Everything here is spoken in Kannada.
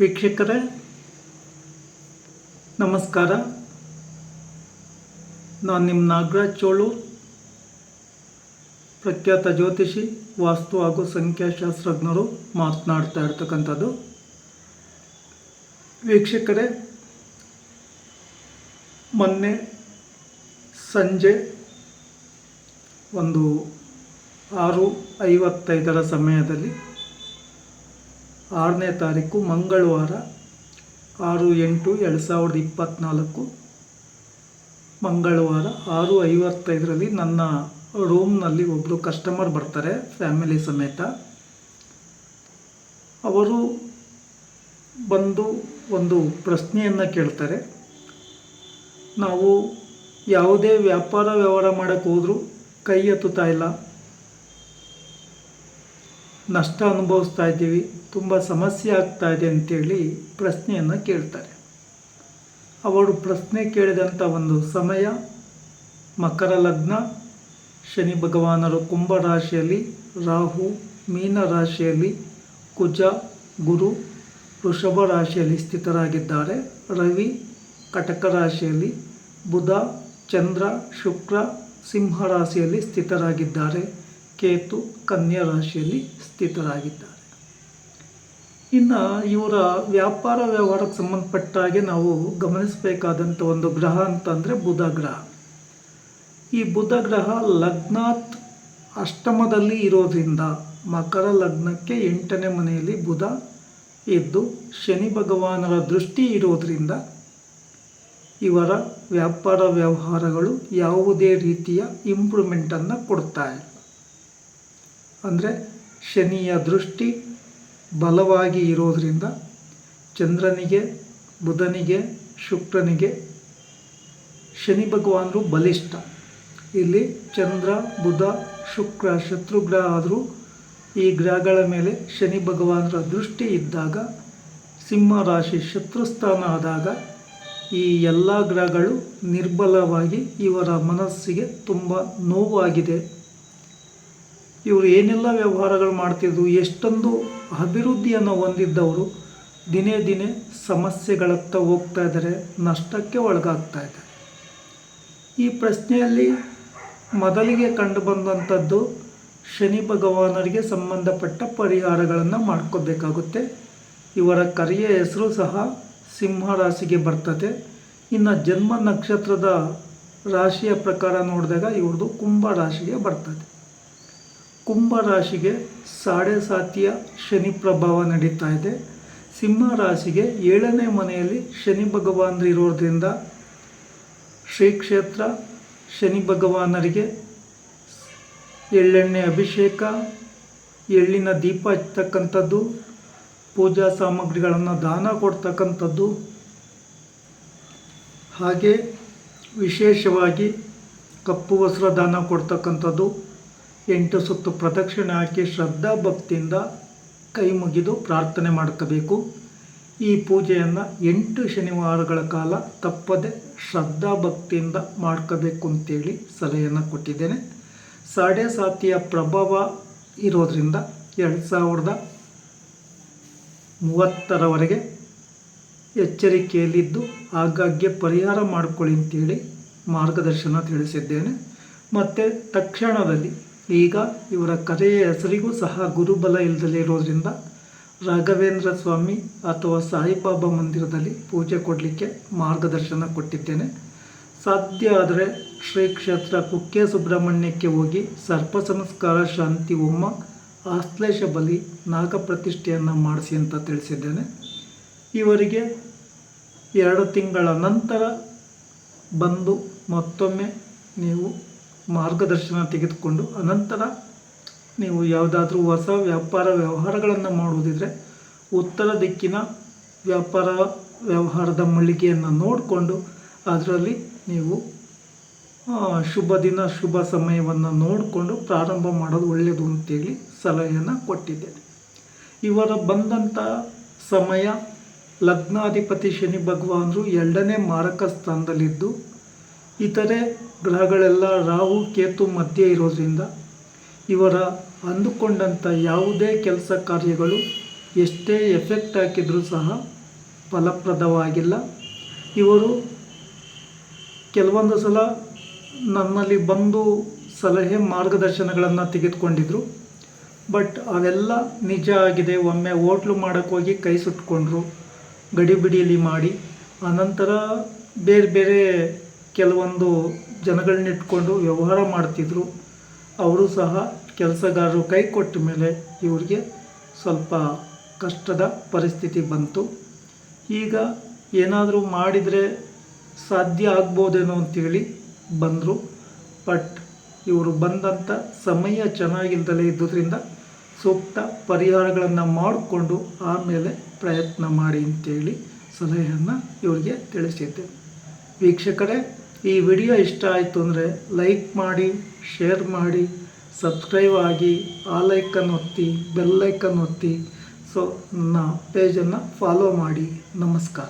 ವೀಕ್ಷಕರೇ, ನಮಸ್ಕಾರ. ನಾನು ನಿಮ್ಮ ನಾಗರಾಜ್ ಚೋಳು, ಪ್ರಖ್ಯಾತ ಜ್ಯೋತಿಷಿ, ವಾಸ್ತು ಹಾಗೂ ಸಂಖ್ಯಾಶಾಸ್ತ್ರಜ್ಞರು ಮಾತನಾಡ್ತಾ ಇರ್ತಕ್ಕಂಥದ್ದು. ವೀಕ್ಷಕರೇ, ಮೊನ್ನೆ ಸಂಜೆ ಒಂದು ಆರು ಐವತ್ತೈದರ ಸಮಯದಲ್ಲಿ ಆರನೇ ತಾರೀಕು ಮಂಗಳವಾರ ಆರು ಎಂಟು ಎರಡು ಸಾವಿರದ ಇಪ್ಪತ್ತ್ನಾಲ್ಕು ಮಂಗಳವಾರ ಆರು ಐವತ್ತೈದರಲ್ಲಿ ನನ್ನ ರೂಮ್ನಲ್ಲಿ ಒಬ್ಬರು ಕಸ್ಟಮರ್ ಬರ್ತಾರೆ, ಫ್ಯಾಮಿಲಿ ಸಮೇತ. ಅವರು ಬಂದು ಒಂದು ಪ್ರಶ್ನೆಯನ್ನು ಕೇಳ್ತಾರೆ. ನಾವು ಯಾವುದೇ ವ್ಯಾಪಾರ ವ್ಯವಹಾರ ಮಾಡೋಕ್ಕೆ ಹೋದರೂ ಕೈ ಎತ್ತುತ್ತಾ ಇಲ್ಲ. ನಷ್ಟ ಅನುಭವಿಸ್ತಾ ಇದ್ದೀವಿ, ತುಂಬ ಸಮಸ್ಯೆ ಆಗ್ತಾ ಇದೆ ಅಂತೇಳಿ ಪ್ರಶ್ನೆಯನ್ನು ಕೇಳ್ತಾರೆ. ಅವರು ಪ್ರಶ್ನೆ ಕೇಳಿದಂಥ ಒಂದು ಸಮಯ, ಮಕರ ಲಗ್ನ, ಶನಿ ಭಗವಾನರು ಕುಂಭ ರಾಶಿಯಲ್ಲಿ ರಾಹು, ಮೀನ ರಾಶಿಯಲ್ಲಿ ಕುಜ, ಗುರು, ವೃಷಭ ರಾಶಿಯಲ್ಲಿ ಸ್ಥಿತರಾಗಿದ್ದಾರೆ. ರವಿ, ಕಟಕ ರಾಶಿಯಲ್ಲಿ ಬುಧ, ಚಂದ್ರ, ಶುಕ್ರ, ಸಿಂಹ ರಾಶಿಯಲ್ಲಿ ಸ್ಥಿತರಾಗಿದ್ದಾರೆ. ಕೇತು ಕನ್ಯಾ ರಾಶಿಯಲ್ಲಿ ಸ್ಥಿತರಾಗಿದ್ದಾರೆ. ಇನ್ನು ಇವರ ವ್ಯಾಪಾರ ವ್ಯವಹಾರಕ್ಕೆ ಸಂಬಂಧಪಟ್ಟ ಹಾಗೆ ನಾವು ಗಮನಿಸಬೇಕಾದಂಥ ಒಂದು ಗ್ರಹ ಅಂತಂದರೆ ಬುಧ ಗ್ರಹ. ಈ ಬುಧ ಗ್ರಹ ಲಗ್ನಾತ್ ಅಷ್ಟಮದಲ್ಲಿ ಇರೋದ್ರಿಂದ ಮಕರ ಲಗ್ನಕ್ಕೆ ಎಂಟನೇ ಮನೆಯಲ್ಲಿ ಬುಧ ಇದ್ದು ಶನಿ ಭಗವಾನರ ದೃಷ್ಟಿ ಇರೋದರಿಂದ ಇವರ ವ್ಯಾಪಾರ ವ್ಯವಹಾರಗಳು ಯಾವುದೇ ರೀತಿಯ ಇಂಪ್ರೂವ್ಮೆಂಟನ್ನು ಕೊಡ್ತಾ ಅಂದರೆ ಶನಿಯ ದೃಷ್ಟಿ ಬಲವಾಗಿ ಇರೋದರಿಂದ ಚಂದ್ರನಿಗೆ, ಬುಧನಿಗೆ, ಶುಕ್ರನಿಗೆ ಶನಿ ಭಗವಾನರು ಬಲಿಷ್ಠ. ಇಲ್ಲಿ ಚಂದ್ರ, ಬುಧ, ಶುಕ್ರ, ಶತ್ರುಗ್ರಹ ಆದರೂ ಈ ಗ್ರಹಗಳ ಮೇಲೆ ಶನಿ ಭಗವಾನರ ದೃಷ್ಟಿ ಇದ್ದಾಗ, ಸಿಂಹ ರಾಶಿ ಶತ್ರುಸ್ಥಾನ ಆದಾಗ ಈ ಎಲ್ಲ ಗ್ರಹಗಳು ನಿರ್ಬಲವಾಗಿ ಇವರ ಮನಸ್ಸಿಗೆ ತುಂಬ ನೋವಾಗಿದೆ ಇವರು ಏನೆಲ್ಲ ವ್ಯವಹಾರಗಳು ಮಾಡ್ತಿದ್ರು, ಎಷ್ಟೊಂದು ಅಭಿವೃದ್ಧಿಯನ್ನು ಹೊಂದಿದ್ದವರು ದಿನೇ ದಿನೇ ಸಮಸ್ಯೆಗಳತ್ತ ಹೋಗ್ತಾ ಇದ್ದಾರೆ, ನಷ್ಟಕ್ಕೆ ಒಳಗಾಗ್ತಾ ಇದ್ದಾರೆ. ಈ ಪ್ರಶ್ನೆಯಲ್ಲಿ ಮೊದಲಿಗೆ ಕಂಡು ಬಂದಂಥದ್ದು ಶನಿ ಭಗವಾನರಿಗೆ ಸಂಬಂಧಪಟ್ಟ ಪರಿಹಾರಗಳನ್ನು ಮಾಡ್ಕೋಬೇಕಾಗುತ್ತೆ. ಇವರ ಕರಿಯ ಹೆಸರು ಸಹ ಸಿಂಹ ರಾಶಿಗೆ ಬರ್ತದೆ. ಇನ್ನು ಜನ್ಮ ನಕ್ಷತ್ರದ ರಾಶಿಯ ಪ್ರಕಾರ ನೋಡಿದಾಗ ಇವ್ರದ್ದು ಕುಂಭ ರಾಶಿಗೆ ಬರ್ತದೆ. ಕುಂಭ ರಾಶಿಗೆ ಸಾಡೆ ಸಾತಿಯ ಶನಿ ಪ್ರಭಾವ ನಡೀತಾ ಇದೆ. ಸಿಂಹ ರಾಶಿಗೆ ಏಳನೇ ಮನೆಯಲ್ಲಿ ಶನಿ ಭಗವಾನ್ರು ಇರೋದ್ರಿಂದ ಶ್ರೀ ಕ್ಷೇತ್ರ ಶನಿ ಭಗವಾನರಿಗೆ ಎಳ್ಳೆಣ್ಣೆ ಅಭಿಷೇಕ, ಎಳ್ಳಿನ ದೀಪ ಹಚ್ಚತಕ್ಕಂಥದ್ದು, ಪೂಜಾ ಸಾಮಗ್ರಿಗಳನ್ನು ದಾನ ಕೊಡ್ತಕ್ಕಂಥದ್ದು. ಹಾಗೆ ವಿಶೇಷವಾಗಿ ಕಪ್ಪು ವಸ್ತ್ರ ದಾನ ಕೊಡ್ತಕ್ಕಂಥದ್ದು. ಎಂಟು ಸುತ್ತು ಪ್ರದಕ್ಷಿಣೆ ಹಾಕಿ ಶ್ರದ್ಧಾ ಭಕ್ತಿಯಿಂದ ಕೈ ಮುಗಿದು ಪ್ರಾರ್ಥನೆ ಮಾಡ್ಕೋಬೇಕು. ಈ ಪೂಜೆಯನ್ನು ಎಂಟು ಶನಿವಾರಗಳ ಕಾಲ ತಪ್ಪದೆ ಶ್ರದ್ಧಾ ಭಕ್ತಿಯಿಂದ ಮಾಡ್ಕೋಬೇಕು ಅಂತೇಳಿ ಸಲಹೆಯನ್ನು ಕೊಟ್ಟಿದ್ದೇನೆ. ಸಾಡೆ ಸಾತಿಯ ಪ್ರಭಾವ ಇರೋದರಿಂದ ಎರಡು ಸಾವಿರದ ಮೂವತ್ತರವರೆಗೆ ಎಚ್ಚರಿಕೆಯಲ್ಲಿದ್ದು ಆಗಾಗ್ಗೆ ಪರಿಹಾರ ಮಾಡಿಕೊಳ್ಳಿ ಅಂತೇಳಿ ಮಾರ್ಗದರ್ಶನ ತಿಳಿಸಿದ್ದೇನೆ. ಮತ್ತು ತಕ್ಷಣದಲ್ಲಿ ಈಗ ಇವರ ಕಥೆಯ ಹೆಸರಿಗೂ ಸಹ ಗುರುಬಲ ಇಲ್ಲದಲೇ ಇರೋದರಿಂದ ರಾಘವೇಂದ್ರ ಸ್ವಾಮಿ ಅಥವಾ ಸಾಯಿಬಾಬಾ ಮಂದಿರದಲ್ಲಿ ಪೂಜೆ ಕೊಡಲಿಕ್ಕೆ ಮಾರ್ಗದರ್ಶನ ಕೊಟ್ಟಿದ್ದೇನೆ. ಸಾಧ್ಯ ಆದರೆ ಶ್ರೀ ಕ್ಷೇತ್ರ ಕುಕ್ಕೆ ಸುಬ್ರಹ್ಮಣ್ಯಕ್ಕೆ ಹೋಗಿ ಸರ್ಪ ಸಂಸ್ಕಾರ ಶಾಂತಿ ಹೋಮ ಆಶ್ಲೇಷ ಬಲಿ ನಾಗಪ್ರತಿಷ್ಠೆಯನ್ನು ಮಾಡಿಸಿ ಅಂತ ತಿಳಿಸಿದ್ದೇನೆ. ಇವರಿಗೆ ಎರಡು ತಿಂಗಳ ನಂತರ ಬಂದು ಮತ್ತೊಮ್ಮೆ ನೀವು ಮಾರ್ಗದರ್ಶನ ತೆಗೆದುಕೊಂಡು ಅನಂತರ ನೀವು ಯಾವುದಾದ್ರೂ ಹೊಸ ವ್ಯಾಪಾರ ವ್ಯವಹಾರಗಳನ್ನು ಮಾಡುವುದಿದ್ರೆ ಉತ್ತರ ದಿಕ್ಕಿನ ವ್ಯಾಪಾರ ವ್ಯವಹಾರದ ಮಳಿಗೆಯನ್ನು ನೋಡಿಕೊಂಡು ಅದರಲ್ಲಿ ನೀವು ಶುಭ ದಿನ, ಶುಭ ಸಮಯವನ್ನು ನೋಡಿಕೊಂಡು ಪ್ರಾರಂಭ ಮಾಡೋದು ಒಳ್ಳೆಯದು ಅಂತೇಳಿ ಸಲಹೆಯನ್ನು ಕೊಟ್ಟಿದ್ದೇನೆ. ಇವರ ಬಂದಂಥ ಸಮಯ ಲಗ್ನಾಧಿಪತಿ ಶನಿ ಭಗವಾನರು ಎರಡನೇ ಮಾರಕ ಸ್ಥಾನದಲ್ಲಿದ್ದು, ಇತರೆ ಗ್ರಹಗಳೆಲ್ಲ ರಾಹು, ಕೇತು ಮಧ್ಯೆ ಇರೋದ್ರಿಂದ ಇವರ ಅಂದುಕೊಂಡಂಥ ಯಾವುದೇ ಕೆಲಸ ಕಾರ್ಯಗಳು ಎಷ್ಟೇ ಎಫೆಕ್ಟ್ ಹಾಕಿದರೂ ಸಹ ಫಲಪ್ರದವಾಗಿಲ್ಲ. ಇವರು ಕೆಲವೊಂದು ಸಲ ನನ್ನಲ್ಲಿ ಬಂದು ಸಲಹೆ ಮಾರ್ಗದರ್ಶನಗಳನ್ನು ತೆಗೆದುಕೊಂಡಿದ್ರು. ಬಟ್ ಅವೆಲ್ಲ ನಿಜ ಆಗಿದೆ, ಒಮ್ಮೆ ಓಟ್ಲು ಮಾಡೋಕ್ಕೋಗಿ ಕೈ ಸುಟ್ಕೊಂಡ್ರು ಗಡಿಬಿಡಿಯಲ್ಲಿ ಮಾಡಿ, ಆನಂತರ ಬೇರೆ ಬೇರೆ ಕೆಲವೊಂದು ಜನಗಳನ್ನ ಇಟ್ಕೊಂಡು ವ್ಯವಹಾರ ಮಾಡ್ತಿದ್ರು. ಅವರು ಸಹ ಕೆಲಸಗಾರರು ಕೈ ಕೊಟ್ಟ ಮೇಲೆ ಇವರಿಗೆ ಸ್ವಲ್ಪ ಕಷ್ಟದ ಪರಿಸ್ಥಿತಿ ಬಂತು. ಈಗ ಏನಾದರೂ ಮಾಡಿದರೆ ಸಾಧ್ಯ ಆಗ್ಬೋದೇನೋ ಅಂತೇಳಿ ಬಂದರು. ಬಟ್ ಇವರು ಬಂದಂಥ ಸಮಯ ಚೆನ್ನಾಗಿಲ್ದಲೇ ಇದ್ದುದರಿಂದ ಸೂಕ್ತ ಪರಿಹಾರಗಳನ್ನು ಮಾಡಿಕೊಂಡು ಆಮೇಲೆ ಪ್ರಯತ್ನ ಮಾಡಿ ಅಂತೇಳಿ ಸಲಹೆಯನ್ನು ಇವರಿಗೆ ತಿಳಿಸಿದ್ದೆ. ವೀಕ್ಷಕರೇ ಈ ವಿಡಿಯೋ ಇಷ್ಟ ಆಯಿತು ಅಂದರೆ ಲೈಕ್ ಮಾಡಿ, ಶೇರ್ ಮಾಡಿ, ಸಬ್ಸ್ಕ್ರೈಬ್ ಆಗಿ ಆ ಲೈಕನ್ನು ಒತ್ತಿ ಬೆಲ್ಲೈಕನ್ ಒತ್ತಿ, ಸೊ ನನ್ನ ಪೇಜನ್ನು ಫಾಲೋ ಮಾಡಿ. ನಮಸ್ಕಾರ.